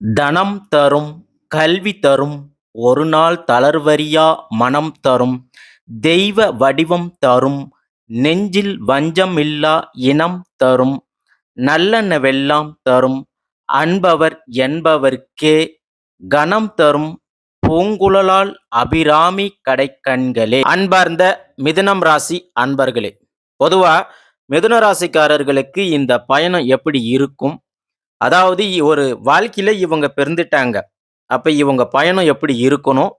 தனம் தரும் கல்வி தரும் ஒரு நாள் தளர்வரியா மனம் தரும் தெய்வ வடிவம் தரும் நெஞ்சில் வஞ்சமில்லா இனம் தரும் நல்லனவெல்லாம் தரும் அன்பவர் என்பவர்க்கே கணம் தரும் பூங்குழலால் அபிராமி கடைக்கண்களே. அன்பார்ந்த மிதுனம் ராசி அன்பர்களே பொதுவாக மிதுன ராசிக்காரர்களுக்கு இந்த பயணம் எப்படி இருக்கும்? அதாவது ஒரு வாழ்க்கையில இவங்க பிறந்துட்டாங்க. அப்ப இவங்க பயணம் எப்படி இருக்கணும்?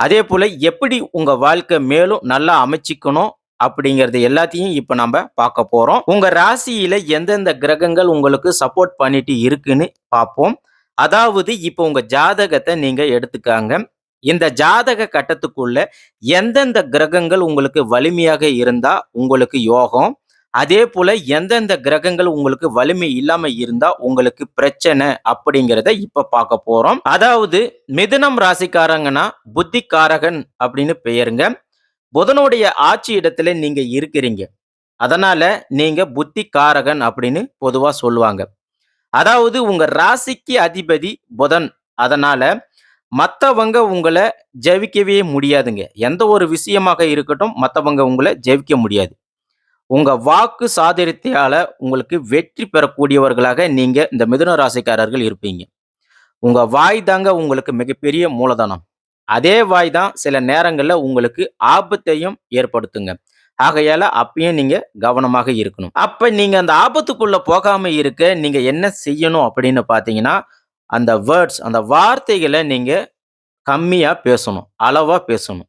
அதே போல எப்படி உங்க வாழ்க்கை மேலும் நல்லா அமைச்சிக்கணும்? அப்படிங்கிறது எல்லாத்தையும் இப்போ நம்ம பார்க்க போறோம். உங்க ராசியில எந்தெந்த கிரகங்கள் உங்களுக்கு சப்போர்ட் பண்ணிட்டு இருக்குன்னு பார்ப்போம். அதாவது இப்போ உங்க ஜாதகத்தை நீங்க எடுத்துக்காங்க. இந்த ஜாதக கட்டத்துக்குள்ள எந்தெந்த கிரகங்கள் உங்களுக்கு வலிமையாக இருந்தா உங்களுக்கு யோகம் அதே போல எந்தெந்த கிரகங்கள் உங்களுக்கு வலிமை இல்லாம இருந்தா உங்களுக்கு பிரச்சனை அப்படிங்கிறத இப்ப பார்க்க போறோம். அதாவது மிதுனம் ராசிக்காரங்கன்னா புத்திக்காரகன் அப்படின்னு பெயருங்க. புதனுடைய ஆட்சி இடத்துல நீங்க இருக்கிறீங்க. அதனால நீங்க புத்திக்காரகன் அப்படின்னு பொதுவா சொல்லுவாங்க. அதாவது உங்க ராசிக்கு அதிபதி புதன். அதனால மற்றவங்க உங்களை ஜெயிக்கவே முடியாதுங்க. எந்த ஒரு விஷயமாக இருக்கட்டும் மற்றவங்க உங்களை ஜெயிக்க முடியாது. உங்க வாக்கு சாதுரியத்தால உங்களுக்கு வெற்றி பெறக்கூடியவர்களாக நீங்க இந்த மிதுன ராசிக்காரர்கள் இருப்பீங்க. உங்க வாய் தாங்க உங்களுக்கு மிகப்பெரிய மூலதனம். அதே வாய் தான் சில நேரங்கள்ல உங்களுக்கு ஆபத்தையும் ஏற்படுத்துங்க. ஆகையால அப்பயும் நீங்க கவனமாக இருக்கணும். அப்ப நீங்க அந்த ஆபத்துக்குள்ள போகாம இருக்க நீங்க என்ன செய்யணும் அப்படின்னு பாத்தீங்கன்னா அந்த வேர்ட்ஸ் அந்த வார்த்தைகளை நீங்க கம்மியா பேசணும் அளவா பேசணும்.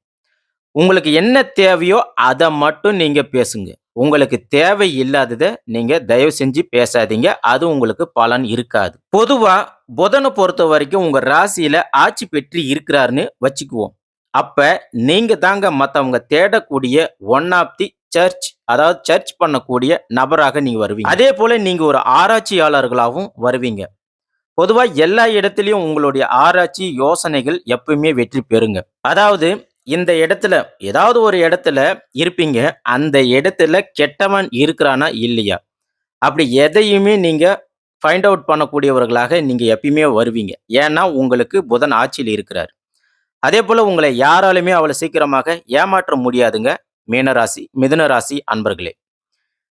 உங்களுக்கு என்ன தேவையோ அதை மட்டும் நீங்க பேசுங்க. உங்களுக்கு தேவை இல்லாததை நீங்க தயவு செஞ்சு பேசாதீங்க. அது உங்களுக்கு பலன் இருக்காது. பொதுவா புதனை பொறுத்த வரைக்கும் உங்க ராசியில ஆட்சி பெற்று இருக்கிறாருன்னு வச்சுக்குவோம். அப்ப நீங்க தாங்க மற்றவங்க தேடக்கூடிய ஒன் ஆஃப் தி சர்ச் அதாவது சர்ச் பண்ணக்கூடிய நபராக நீங்க வருவீங்க. அதே போல நீங்க ஒரு ஆராய்ச்சியாளர்களாகவும் வருவீங்க. பொதுவாக எல்லா இடத்துலையும் உங்களுடைய ஆராய்ச்சி யோசனைகள் எப்பவுமே வெற்றி பெறுங்க. அதாவது இந்த இடத்துல ஏதாவது ஒரு இடத்துல இருப்பீங்க. அந்த இடத்துல கெட்டவன் இருக்கிறானா இல்லையா? அப்படி எதையுமே நீங்க ஃபைண்ட் அவுட் பண்ணக்கூடியவர்களாக நீங்க எப்பயுமே வருவீங்க. ஏன்னா உங்களுக்கு புதன் ஆட்சியில் இருக்கிறார். அதே போல உங்களை யாராலுமே அவ்வளவு சீக்கிரமாக ஏமாற்ற முடியாதுங்க மீனராசி மிதுன ராசி அன்பர்களே.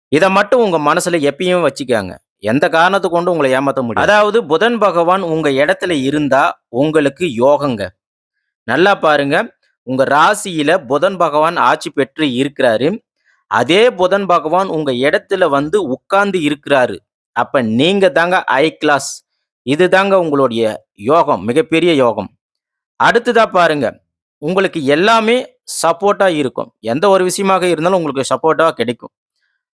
இதை மட்டும் உங்க மனசுல எப்பயும் வச்சுக்காங்க. எந்த காரணத்தை கொண்டு உங்களை ஏமாற்ற முடியும் அதாவது புதன் பகவான் உங்க இடத்துல இருந்தா உங்களுக்கு யோகங்க. நல்லா பாருங்க. உங்க ராசியில புதன் பகவான் ஆட்சி பெற்று இருக்கிறாரு. அதே புதன் பகவான் உங்க இடத்துல வந்து உட்கார்ந்து இருக்கிறாரு. அப்ப நீங்க தாங்க ஐ கிளாஸ் இது தாங்க உங்களுடைய யோகம் மிகப்பெரிய யோகம். அடுத்ததா பாருங்க. உங்களுக்கு எல்லாமே சப்போர்ட்டா இருக்கும். எந்த ஒரு விஷயமாக இருந்தாலும் உங்களுக்கு சப்போர்ட்டா கிடைக்கும்.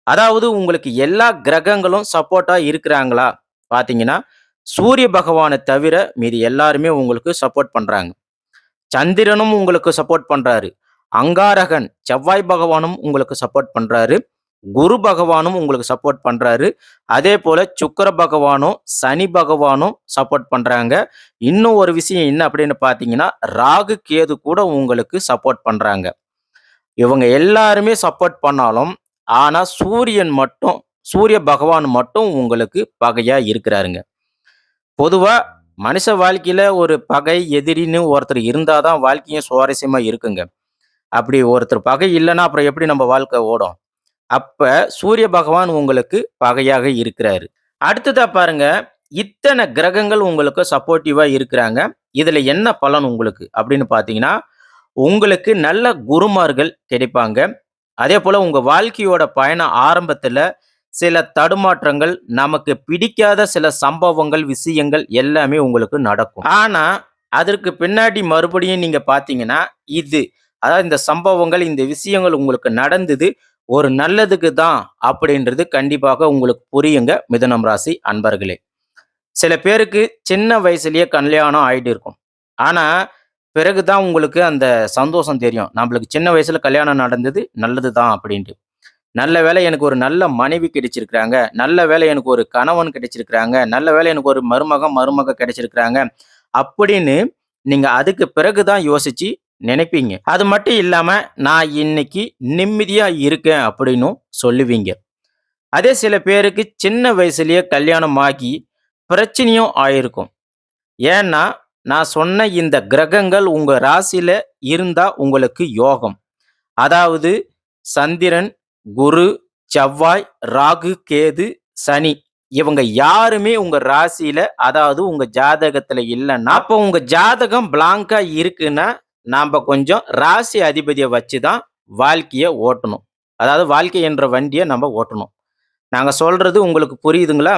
அதாவது உங்களுக்கு எல்லா கிரகங்களும் சப்போர்ட்டா இருக்கிறாங்களா? பாத்தீங்கன்னா சூரிய பகவானை தவிர மீது எல்லாருமே உங்களுக்கு சப்போர்ட் பண்றாங்க. சந்திரனும் உங்களுக்கு சப்போர்ட் பண்றாரு. அங்காரகன் செவ்வாய் பகவானும் உங்களுக்கு சப்போர்ட் பண்றாரு. குரு பகவானும் உங்களுக்கு சப்போர்ட் பண்றாரு. அதே போல சுக்கர பகவானும் சனி பகவானும் சப்போர்ட் பண்றாங்க. இன்னும் ஒரு விஷயம் என்ன அப்படின்னு பாத்தீங்கன்னா ராகு கேது கூட உங்களுக்கு சப்போர்ட் பண்றாங்க. இவங்க எல்லாருமே சப்போர்ட் பண்ணாலும் ஆனா சூரியன் மட்டும் சூரிய பகவான் மட்டும் உங்களுக்கு பகையா இருக்கிறாருங்க. பொதுவா மனுஷ வாழ்க்கையில் ஒரு பகை எதிரின்னு ஒருத்தர் இருந்தால் தான் வாழ்க்கையும் சுவாரஸ்யமாக இருக்குங்க. அப்படி ஒருத்தர் பகை இல்லைன்னா அப்புறம் எப்படி நம்ம வாழ்க்கை ஓடும்? அப்போ சூரிய பகவான் உங்களுக்கு பகையாக இருக்கிறாரு. அடுத்ததாக பாருங்க இத்தனை கிரகங்கள் உங்களுக்கு சப்போர்ட்டிவாக இருக்கிறாங்க. இதில் என்ன பலன் உங்களுக்கு? அப்படின்னு பார்த்தீங்கன்னா உங்களுக்கு நல்ல குருமார்கள் கிடைப்பாங்க. அதே போல் உங்கள் வாழ்க்கையோட பயணம் ஆரம்பத்தில் சில தடுமாற்றங்கள் நமக்கு பிடிக்காத சில சம்பவங்கள் விஷயங்கள் எல்லாமே உங்களுக்கு நடக்கும். ஆனா அதற்கு பின்னாடி மறுபடியும் நீங்க பாத்தீங்கன்னா இது அதாவது இந்த சம்பவங்கள் இந்த விஷயங்கள் உங்களுக்கு நடந்தது ஒரு நல்லதுக்கு தான் அப்படின்றது கண்டிப்பாக உங்களுக்கு புரியுங்க மிதனம் ராசி அன்பர்களே. சில பேருக்கு சின்ன வயசுலயே கல்யாணம் ஆயிட்டு இருக்கும். ஆனா பிறகுதான் உங்களுக்கு அந்த சந்தோஷம் தெரியும். நம்மளுக்கு சின்ன வயசுல கல்யாணம் நடந்தது நல்லது தான் அப்படின்ட்டு. நல்ல வேலை எனக்கு ஒரு நல்ல மனைவி கிடைச்சிருக்கிறாங்க. நல்ல வேலை எனக்கு ஒரு கணவன் கிடைச்சிருக்கிறாங்க. நல்ல வேலை எனக்கு ஒரு மருமகம் மருமக கிடைச்சிருக்கிறாங்க. அப்படின்னு நீங்க அதுக்கு பிறகுதான் யோசிச்சு நினைப்பீங்க. அது மட்டும் இல்லாம நான் இன்னைக்கு நிம்மதியா இருக்கேன் அப்படின்னும் சொல்லுவீங்க. அதே சில பேருக்கு சின்ன வயசுலயே கல்யாணம் ஆகி பிரச்சனையும் ஆயிருக்கும். ஏன்னா நான் சொன்ன இந்த கிரகங்கள் உங்க ராசியில இருந்தா உங்களுக்கு யோகம். அதாவது சந்திரன் குரு செவ்வாய் ராகு கேது சனி. இவங்க யாருமே உங்க ராசியில அதாவது உங்க ஜாதகத்துல இல்லைன்னா அப்போ உங்க ஜாதகம் பிளாங்கா இருக்குன்னா நாம கொஞ்சம் ராசி அதிபதியை வச்சு தான் வாழ்க்கையை ஓட்டணும். அதாவது வாழ்க்கை என்ற வண்டியை நம்ம ஓட்டணும். நாங்கள் சொல்றது உங்களுக்கு புரியுதுங்களா?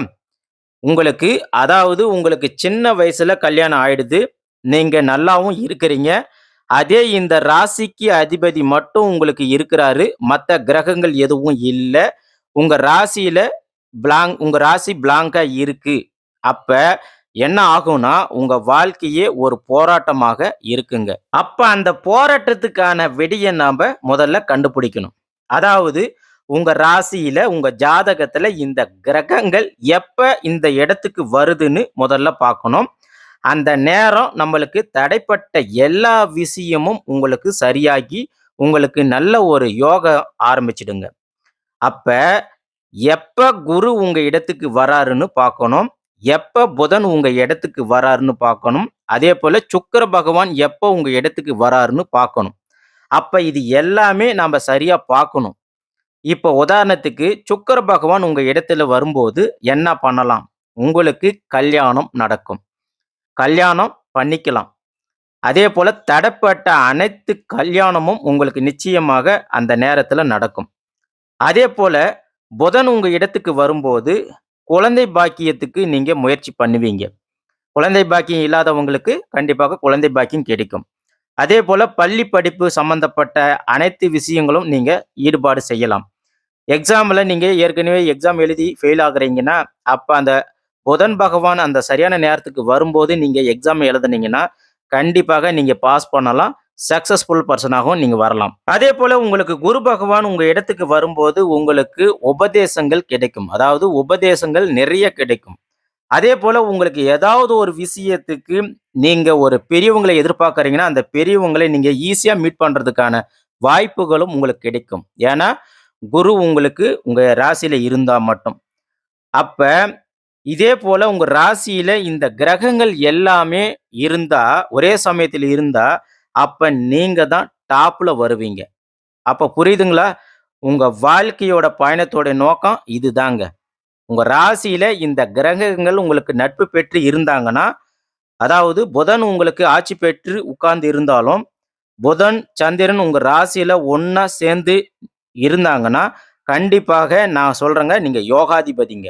உங்களுக்கு அதாவது உங்களுக்கு சின்ன வயசுல கல்யாணம் ஆயிடுது. நீங்க நல்லாவும் இருக்கிறீங்க. அதே இந்த ராசிக்கு அதிபதி மட்டும் உங்களுக்கு இருக்கிறாரு. மற்ற கிரகங்கள் எதுவும் இல்லை. உங்க ராசியில பிளாங் உங்க ராசி பிளாங்கா இருக்கு. அப்ப என்ன ஆகும்னா உங்க வாழ்க்கையே ஒரு போராட்டமாக இருக்குங்க. அப்ப அந்த போராட்டத்துக்கான வெடியை நாம முதல்ல கண்டுபிடிக்கணும். அதாவது உங்க ராசியில உங்க ஜாதகத்துல இந்த கிரகங்கள் எப்ப இந்த இடத்துக்கு வருதுன்னு முதல்ல பார்க்கணும். அந்த நேரம் நம்மளுக்கு தடைப்பட்ட எல்லா விஷயமும் உங்களுக்கு சரியாகி உங்களுக்கு நல்ல ஒரு யோகா ஆரம்பிச்சிடுங்க. அப்ப எப்ப குரு உங்க இடத்துக்கு வராருன்னு பார்க்கணும். எப்ப புதன் உங்க இடத்துக்கு வராருன்னு பார்க்கணும். அதே போல சுக்கர பகவான் எப்ப உங்க இடத்துக்கு வராருன்னு பார்க்கணும். அப்ப இது எல்லாமே நாம சரியா பார்க்கணும். இப்போ உதாரணத்துக்கு சுக்கர பகவான் உங்க இடத்துல வரும்போது என்ன பண்ணலாம்? உங்களுக்கு கல்யாணம் நடக்கும். கல்யாணம் பண்ணிக்கலாம். அதே போல் தடைப்பட்ட அனைத்து கல்யாணமும் உங்களுக்கு நிச்சயமாக அந்த நேரத்தில் நடக்கும். அதே போல் புதன் உங்கள் இடத்துக்கு வரும்போது குழந்தை பாக்கியத்துக்கு நீங்கள் முயற்சி பண்ணுவீங்க. குழந்தை பாக்கியம் இல்லாதவங்களுக்கு கண்டிப்பாக குழந்தை பாக்கியம் கிடைக்கும். அதே போல் பள்ளி படிப்பு சம்பந்தப்பட்ட அனைத்து விஷயங்களும் நீங்கள் ஈடுபாடு செய்யலாம். எக்ஸாமில் நீங்கள் ஏற்கனவே எக்ஸாம் எழுதி ஃபெயில் ஆகுறீங்கன்னா அப்போ அந்த புதன் பகவான் அந்த சரியான நேரத்துக்கு வரும்போது நீங்கள் எக்ஸாம் எழுதுனீங்கன்னா கண்டிப்பாக நீங்கள் பாஸ் பண்ணலாம். சக்சஸ்ஃபுல் பர்சனாகவும் நீங்கள் வரலாம். அதே போல் உங்களுக்கு குரு பகவான் உங்கள் இடத்துக்கு வரும்போது உங்களுக்கு உபதேசங்கள் கிடைக்கும். அதாவது உபதேசங்கள் நிறைய கிடைக்கும். அதே போல் உங்களுக்கு ஏதாவது ஒரு விஷயத்துக்கு நீங்கள் ஒரு பெரியவங்களை எதிர்பார்க்குறீங்கன்னா அந்த பெரியவங்களை நீங்கள் ஈஸியாக மீட் பண்ணுறதுக்கான வாய்ப்புகளும் உங்களுக்கு கிடைக்கும். ஏன்னா குரு உங்களுக்கு உங்கள் ராசியில் இருந்தால் மட்டும். அப்போ இதே போல உங்க ராசியில இந்த கிரகங்கள் எல்லாமே இருந்தா ஒரே சமயத்தில் இருந்தா அப்ப நீங்க தான் டாப்ல வருவீங்க. அப்ப புரியுதுங்களா? உங்க வாழ்க்கையோட பயணத்தோட நோக்கம் இதுதாங்க. உங்க ராசியில இந்த கிரகங்கள் உங்களுக்கு நட்பு பெற்று இருந்தாங்கன்னா அதாவது புதன் உங்களுக்கு ஆட்சி பெற்று உட்கார்ந்து இருந்தாலும் புதன் சந்திரன் உங்க ராசியில ஒன்னா சேர்ந்து இருந்தாங்கன்னா கண்டிப்பாக நான் சொல்றேங்க நீங்க யோகாதிபதிங்க.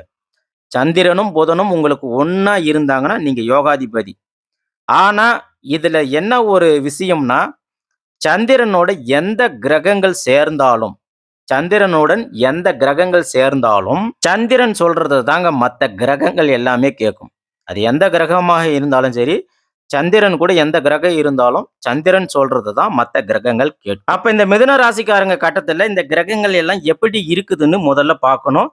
சந்திரனும் புதனும் உங்களுக்கு ஒன்றா இருந்தாங்கன்னா நீங்கள் யோகாதிபதி. ஆனால் இதில் என்ன ஒரு விஷயம்னா சந்திரனோட எந்த கிரகங்கள் சேர்ந்தாலும் சந்திரனுடன் எந்த கிரகங்கள் சேர்ந்தாலும் சந்திரன் சொல்றது தாங்க மற்ற கிரகங்கள் எல்லாமே கேட்கும் அது எந்த கிரகமாக இருந்தாலும் சரி சந்திரன் கூட எந்த கிரகம் இருந்தாலும் சந்திரன் சொல்றது தான் மற்ற கிரகங்கள் கேட்கும். அப்போ இந்த மிதுன ராசிக்காரங்க கட்டத்தில் இந்த கிரகங்கள் எல்லாம் எப்படி இருக்குதுன்னு முதல்ல பார்க்கணும்.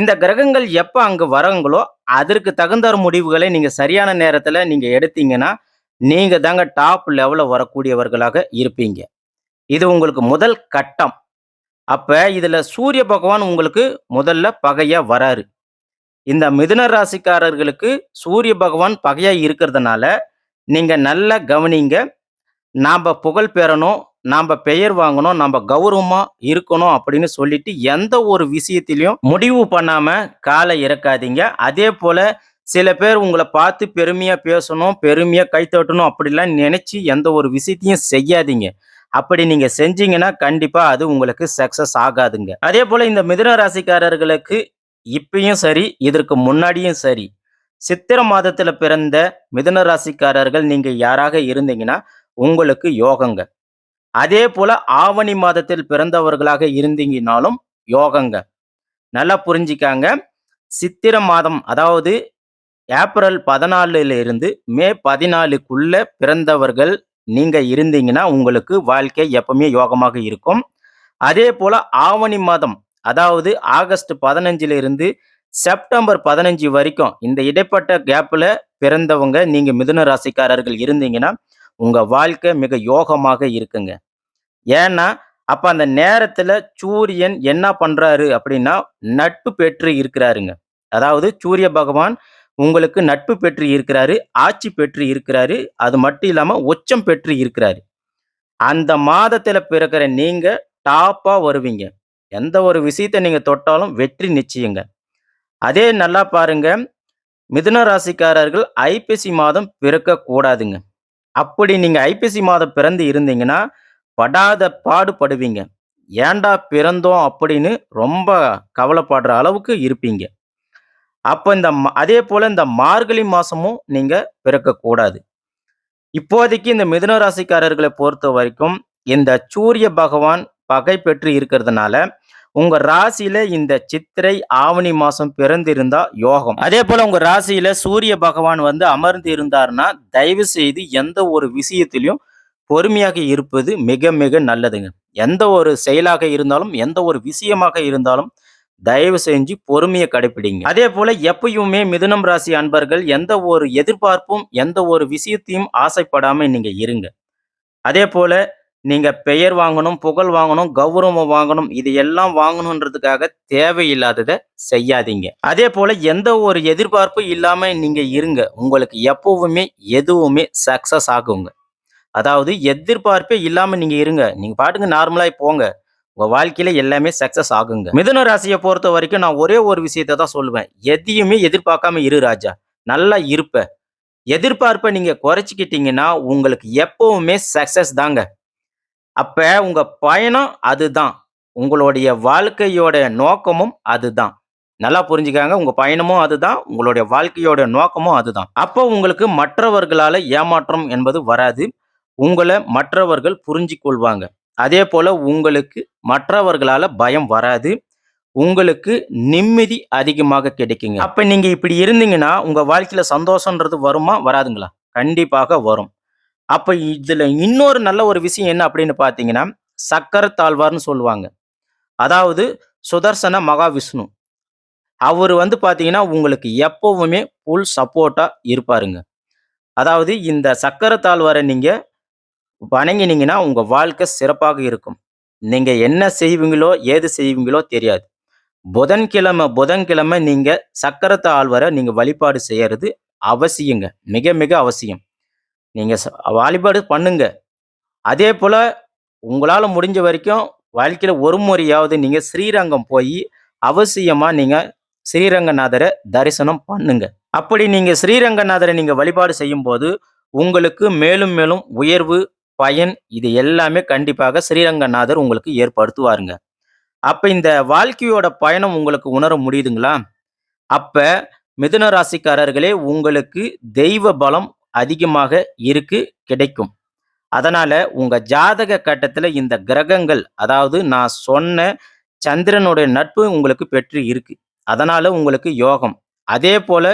இந்த கிரகங்கள் எப்போ அங்கே வரங்களோ அதற்கு தகுந்த முடிவுகளை நீங்கள் சரியான நேரத்தில் நீங்கள் எடுத்தீங்கன்னா நீங்கள் தாங்க டாப் லெவலில் வரக்கூடியவர்களாக இருப்பீங்க. இது உங்களுக்கு முதல் கட்டம். அப்போ இதில் சூரிய பகவான் உங்களுக்கு முதல்ல பகையாக வராரு. இந்த மிதுன ராசிக்காரர்களுக்கு சூரிய பகவான் பகையாக இருக்கிறதுனால நீங்கள் நல்லா கவனிங்க. நாம் புகழ் பெறணும். நம்ம பெயர் வாங்கணும் நம்ம கௌரவமா இருக்கணும் அப்படின்னு சொல்லிட்டு எந்த ஒரு விஷயத்திலையும் முடிவு பண்ணாம காலை இறக்காதீங்க. அதே போல சில பேர் உங்களை பார்த்து பெருமையா பேசணும் பெருமையா கைத்தட்டணும் அப்படிலாம் நினைச்சு எந்த ஒரு விஷயத்தையும் செய்யாதீங்க. அப்படி நீங்க செஞ்சீங்கன்னா கண்டிப்பா அது உங்களுக்கு சக்சஸ் ஆகாதுங்க. அதே போல இந்த மிதுன ராசிக்காரர்களுக்கு இப்பயும் சரி இதற்கு முன்னாடியும் சரி சித்திர மாதத்துல பிறந்த மிதுன ராசிக்காரர்கள் நீங்க யாராக இருந்தீங்கன்னா உங்களுக்கு யோகங்க. அதே போல ஆவணி மாதத்தில் பிறந்தவர்களாக இருந்தீங்கனாலும் யோகங்க. நல்லா புரிஞ்சிக்காங்க. சித்திர மாதம் அதாவது ஏப்ரல் பதினாலுல இருந்து மே பதினாலுக்குள்ள பிறந்தவர்கள் நீங்க இருந்தீங்கன்னா உங்களுக்கு வாழ்க்கை எப்பவுமே யோகமாக இருக்கும். அதே போல ஆவணி மாதம் அதாவது ஆகஸ்ட் பதினஞ்சுல இருந்து செப்டம்பர் பதினஞ்சு வரைக்கும் இந்த இடைப்பட்ட கேப்ல பிறந்தவங்க நீங்க மிதுன ராசிக்காரர்கள் இருந்தீங்கன்னா உங்க வாழ்க்கை மிக யோகமாக இருக்குங்க. ஏன்னா அப்ப அந்த நேரத்துல சூரியன் என்ன பண்றாரு அப்படின்னா நட்பு பெற்று இருக்கிறாருங்க. அதாவது சூரிய பகவான் உங்களுக்கு நட்பு பெற்று இருக்கிறாரு ஆட்சி பெற்று இருக்கிறாரு அது மட்டும் இல்லாம உச்சம் பெற்று இருக்கிறாரு. அந்த மாதத்துல பிறக்கிற நீங்க டாப்பா வருவீங்க. எந்த ஒரு விஷயத்தை நீங்க தொட்டாலும் வெற்றி நிச்சயங்க. அதே நல்லா பாருங்க மிதுன ராசிக்காரர்கள் ஐப்பசி மாதம் பிறக்க கூடாதுங்க அப்படி நீங்க ஐப்பசி மாதம் பிறந்து இருந்தீங்கன்னா படாத பாடுபடுவீங்க. ஏன்டா பிறந்தோம் அப்படின்னு ரொம்ப கவலைப்படுற அளவுக்கு இருப்பீங்க. அப்போ இந்த ம- அதே போல் இந்த மார்கழி மாதமும் நீங்கள் பிறக்கக்கூடாது. இப்போதைக்கு இந்த மிதுன ராசிக்காரர்களை பொறுத்த வரைக்கும் இந்த சூரிய பகவான் பகை பெற்று இருக்கிறதுனால உங்க ராசியில இந்த சித்திரை ஆவணி மாசம் பிறந்திருந்தா யோகம். அதே போல உங்க ராசியில சூரிய பகவான் வந்து அமர்ந்து இருந்தாருன்னா தயவு செய்து எந்த ஒரு விஷயத்திலையும் பொறுமையாக இருப்பது மிக மிக நல்லதுங்க. எந்த ஒரு செயலாக இருந்தாலும் எந்த ஒரு விஷயமாக இருந்தாலும் தயவு செஞ்சு பொறுமையை கடைபிடிங்க அதே போல எப்பயுமே மிதுனம் ராசி அன்பர்கள் எந்த ஒரு எதிர்பார்ப்பும் எந்த ஒரு விஷயத்தையும் ஆசைப்படாம நீங்க இருங்க. அதே போல நீங்க பெயர் வாங்கணும் புகழ் வாங்கணும் கௌரவம் வாங்கணும் இது எல்லாம் வாங்கணுன்றதுக்காக தேவையில்லாததை செய்யாதீங்க. அதே போல எந்த ஒரு எதிர்பார்ப்பும் இல்லாம நீங்க இருங்க. உங்களுக்கு எப்பவுமே எதுவுமே சக்சஸ் ஆகுங்க. அதாவது எதிர்பார்ப்பே இல்லாம நீங்க இருங்க. நீங்க பாட்டுக்கு நார்மலாக போங்க. உங்க வாழ்க்கையில எல்லாமே சக்சஸ் ஆகுங்க. மிதுன ராசியை பொறுத்த வரைக்கும் நான் ஒரே ஒரு விஷயத்தை தான் சொல்லுவேன். எதையுமே எதிர்பார்க்காம இரு ராஜா. நல்லா இருப்ப. எதிர்பார்ப்பை நீங்க குறைச்சிக்கிட்டீங்கன்னா உங்களுக்கு எப்பவுமே சக்சஸ் தாங்க. அப்ப உங்க பயணம் அதுதான். உங்களுடைய வாழ்க்கையோட நோக்கமும் அதுதான். நல்லா புரிஞ்சுக்காங்க. உங்க பயணமும் அதுதான். உங்களுடைய வாழ்க்கையோட நோக்கமும் அதுதான். அப்போ உங்களுக்கு மற்றவர்களால ஏமாற்றம் என்பது வராது. உங்களை மற்றவர்கள் புரிஞ்சு கொள்வாங்க அதே போல் உங்களுக்கு மற்றவர்களால் பயம் வராது. உங்களுக்கு நிம்மதி அதிகமாக கிடைக்குங்க. அப்போ நீங்கள் இப்படி இருந்தீங்கன்னா உங்கள் வாழ்க்கையில் சந்தோஷம்ன்றது வருமா வராதுங்களா? கண்டிப்பாக வரும். அப்போ இதில் இன்னொரு நல்ல ஒரு விஷயம் என்ன அப்படின்னு பார்த்தீங்கன்னா சக்கர தாழ்வார்னு சொல்லுவாங்க. அதாவது சுதர்சன மகாவிஷ்ணு. அவர் வந்து பார்த்தீங்கன்னா உங்களுக்கு எப்பவுமே ஃபுல் சப்போர்ட்டாக இருப்பாருங்க. அதாவது இந்த சக்கர தாழ்வாரை நீங்கள் வணங்கினீங்கன்னா உங்கள் வாழ்க்கை சிறப்பாக இருக்கும். நீங்கள் என்ன செய்வீங்களோ ஏது செய்வீங்களோ தெரியாது. புதன்கிழமை புதன்கிழமை நீங்கள் சக்கரத்தை ஆழ்வரை நீங்கள் வழிபாடு செய்யறது அவசியங்க. மிக மிக அவசியம். நீங்கள் ச- வழிபாடு பண்ணுங்க. அதே போல் உங்களால் முடிஞ்ச வரைக்கும் வாழ்க்கையில் ஒரு முறையாவது நீங்கள் ஸ்ரீரங்கம் போய் அவசியமாக நீங்கள் ஸ்ரீரங்கநாதரை தரிசனம் பண்ணுங்க. அப்படி நீங்கள் ஸ்ரீரங்கநாதரை நீங்கள் வழிபாடு செய்யும்போது உங்களுக்கு மேலும் மேலும் உயர்வு பயன் இது எல்லாமே கண்டிப்பாக ஸ்ரீரங்கநாதர் உங்களுக்கு ஏற்படுத்துவாருங்க. அப்போ இந்த வாழ்க்கையோட பயணம் உங்களுக்கு உணர முடியுதுங்களா? அப்போ மிதுன ராசிக்காரர்களே உங்களுக்கு தெய்வ பலம் அதிகமாக இருக்கு கிடைக்கும். அதனால் உங்கள் ஜாதக கட்டத்தில் இந்த கிரகங்கள் அதாவது நான் சொன்ன சந்திரனுடைய நட்பு உங்களுக்கு பெற்று இருக்கு. அதனால் உங்களுக்கு யோகம். அதே போல்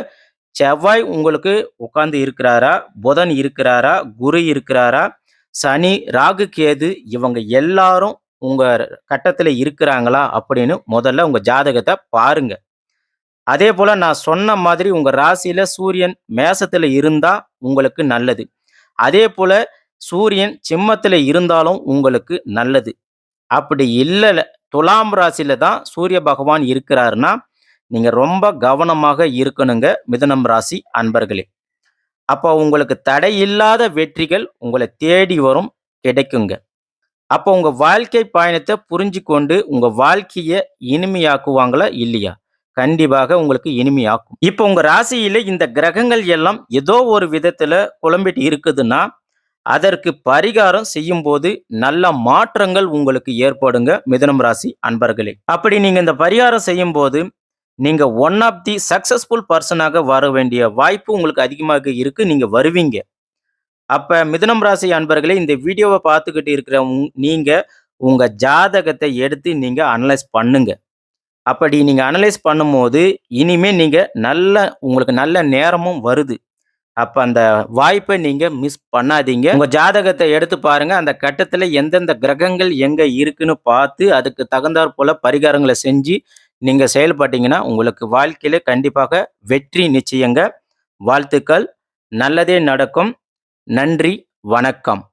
செவ்வாய் உங்களுக்கு உட்கார்ந்து இருக்கிறாரா? புதன் இருக்கிறாரா? குரு இருக்கிறாரா? சனி ராகு கேது இவங்க எல்லாரும் உங்க கட்டத்தில் இருக்கிறாங்களா அப்படின்னு முதல்ல உங்க ஜாதகத்தை பாருங்க. அதே போல நான் சொன்ன மாதிரி உங்க ராசியில சூரியன் மேசத்துல இருந்தா உங்களுக்கு நல்லது. அதே போல சூரியன் சிம்மத்துல இருந்தாலும் உங்களுக்கு நல்லது. அப்படி இல்லை துலாம் ராசியில தான் சூரிய பகவான் இருக்கிறாருன்னா நீங்க ரொம்ப கவனமாக இருக்கணுங்க மிதுனம் ராசி அன்பர்களே. அப்போ உங்களுக்கு தடை இல்லாத வெற்றிகள் உங்களை தேடி வரும் கிடைக்குங்க. அப்போ உங்கள் வாழ்க்கை பயணத்தை புரிஞ்சு கொண்டு உங்கள் வாழ்க்கையை இனிமையாக்குவாங்களா இல்லையா? கண்டிப்பாக உங்களுக்கு இனிமையாக்கும். இப்போ உங்கள் ராசியில் இந்த கிரகங்கள் எல்லாம் ஏதோ ஒரு விதத்தில் குழம்பிட்டு இருக்குதுன்னா அதற்கு பரிகாரம் செய்யும் போது நல்ல மாற்றங்கள் உங்களுக்கு ஏற்படுங்க மிதுனம் ராசி அன்பர்களே. அப்படி நீங்க இந்த பரிகாரம் செய்யும் போது நீங்கள் ஒன் ஆஃப் தி சக்ஸஸ்ஃபுல் பர்சனாக வர வேண்டிய வாய்ப்பு உங்களுக்கு அதிகமாக இருக்குது நீங்கள் வருவீங்க. அப்போ மிதுனம் ராசி அன்பர்களே இந்த வீடியோவை பார்த்துக்கிட்டு இருக்கிற உங்- நீங்கள் உங்கள் ஜாதகத்தை எடுத்து நீங்கள் அனலைஸ் பண்ணுங்க. அப்படி நீங்கள் அனலைஸ் பண்ணும்போது இனிமேல் நீங்கள் நல்ல உங்களுக்கு நல்ல நேரமும் வருது. அப்போ அந்த வாய்ப்பை நீங்கள் மிஸ் பண்ணாதீங்க. உங்கள் ஜாதகத்தை எடுத்து பாருங்கள் அந்த கட்டத்தில் எந்தெந்த கிரகங்கள் எங்கே இருக்குன்னு பார்த்து அதுக்கு தகுந்தாற் போல் பரிகாரங்களை செஞ்சு நீங்க செயல்பட்டீங்கன்னா உங்களுக்கு வாழ்க்கையில கண்டிப்பாக வெற்றி நிச்சயங்க. வாழ்த்துக்கள். நல்லதே நடக்கும். நன்றி. வணக்கம்.